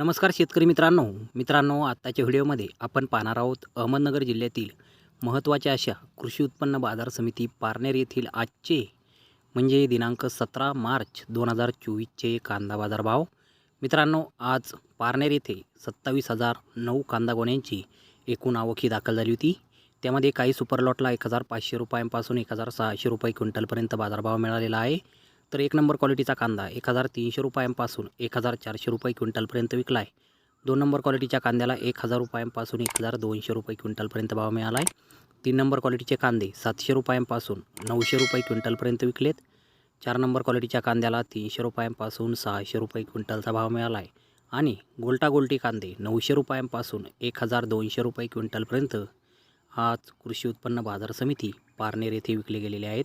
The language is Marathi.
नमस्कार शेतकरी मित्रांनो. मित्रांनो आत्ताच्या व्हिडिओमध्ये आपण पाहणार आहोत अहमदनगर जिल्ह्यातील महत्त्वाच्या अशा कृषी उत्पन्न बाजार समिती पारनेर येथील आजचे म्हणजे दिनांक सतरा मार्च दोन हजार चोवीसचे कांदा बाजार भाव मित्रांनो आज पारनेर येथे सत्तावीस हजार नऊ कांदा गोण्यांची एकूण आवक ही दाखल झाली होती. त्यामध्ये काही सुपरलॉटला एक हजार पाचशे रुपयांपासून एक हजार सहाशे रुपये क्विंटलपर्यंत बाजारभाव मिळालेला आहे. तर एक नंबर क्वालिटीचा कांदा एक हजार तीनशे रुपयांपासून एक हजार चारशे रुपये क्विंटलपर्यंत विकला आहे दोन नंबर क्वालिटीच्या कांद्याला एक हजार रुपयांपासून एक हजार दोनशे रुपये क्विंटलपर्यंत भाव मिळाला आहे तीन नंबर क्वालिटीचे कांदे सातशे रुपयांपासून नऊशे रुपये क्विंटलपर्यंत विकलेत. चार नंबर क्वालिटीच्या कांद्याला तीनशे रुपयांपासून सहाशे रुपये क्विंटलचा भाव मिळाला आहे आणि गोल्टा गोल्टी कांदे नऊशे रुपयांपासून एक हजार दोनशे रुपये क्विंटलपर्यंत आज कृषी उत्पन्न बाजार समिती पारनेर येथे विकले गेलेले आहेत.